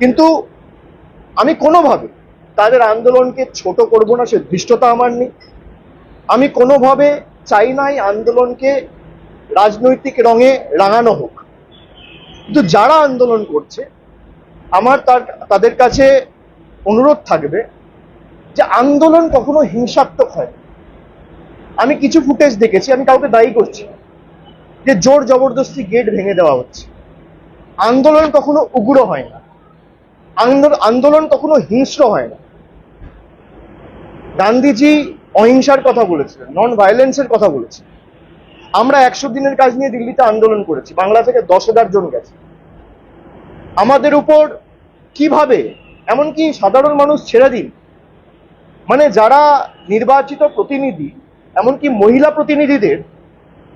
কিন্তু আমি কোনোভাবে তাদের আন্দোলনকে ছোট করব না, সে ধৃষ্টতা আমার নেই। আমি কোনোভাবে চাই না এই আন্দোলনকে রাজনৈতিক রঙে রাঙানো হোক। কিন্তু যারা আন্দোলন করছে, আমার তার, তাদের কাছে অনুরোধ থাকবে যে আন্দোলন কখনো হিংসাত্মক হয় আমি কিছু ফুটেজ দেখেছি, আমি কাউকে দায়ী করছি যে জোর জবরদস্তি গেট ভেঙে দেওয়া হচ্ছে। আন্দোলন কখনো উগ্র হয় না। আন্দোলন কখনো হিংস্র হয় না। গান্ধীজি অহিংসার কথা বলেছিলেন নন ভায়োলেন্সের কথা বলেছিলেন। আমরা একশো দিনের কাজ নিয়ে দিল্লিতে আন্দোলন করেছি, বাংলা থেকে দশ হাজার জন গেছে। আমাদের উপর কীভাবে, এমনকি সাধারণ মানুষ ছেড়ে দিন মানে যারা নির্বাচিত প্রতিনিধি, এমনকি মহিলা প্রতিনিধিদের,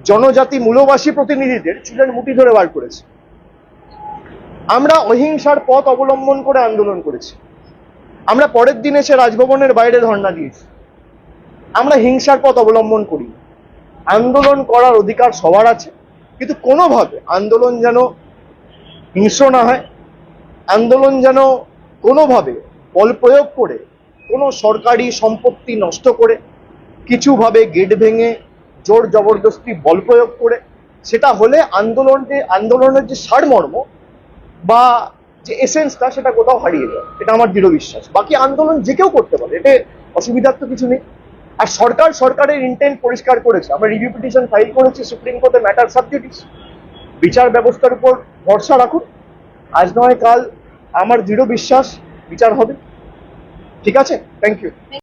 জনজাতি মূলবাসী প্রতিনিধিদের চুলের মুঠি ধরে বার করেছে। আমরা অহিংসার পথ অবলম্বন করে আন্দোলন করেছি। আমরা পরের দিন এসে রাজভবনের বাইরে ধর্ণা দিয়েছি। আমরা হিংসার পথ অবলম্বন করি। আন্দোলন করার অধিকার সবার আছে, কিন্তু কোনোভাবে আন্দোলন যেন হিংস্র না হয়, আন্দোলন যেন কোনোভাবে বল প্রয়োগ করে, কোনো সরকারি সম্পত্তি নষ্ট করে, কিছুভাবে গেট ভেঙে, জোর জবরদস্তি বল প্রয়োগ করে, সেটা হলে আন্দোলনকে, আন্দোলনের যে সারমর্ম বা যে এসেন্সটা সেটা কোথাও হারিয়ে যায়, এটা আমার দৃঢ় বিশ্বাস। বাকি আন্দোলন যে কেউ করতে পারে, এতে অসুবিধার তো কিছু নেই। আর সরকার সরকারের ইন্টেন্ট পরিষ্কার করেছে। আমরা রিভিউ পিটিশন ফাইল করেছি সুপ্রিম কোর্টে ম্যাটার সাবজুডিস বিচার ব্যবস্থার উপর ভরসা রাখুন। আজ নয়, কাল আমার দৃঢ় বিশ্বাস, বিচার হবে। ঠিক আছে? Thank you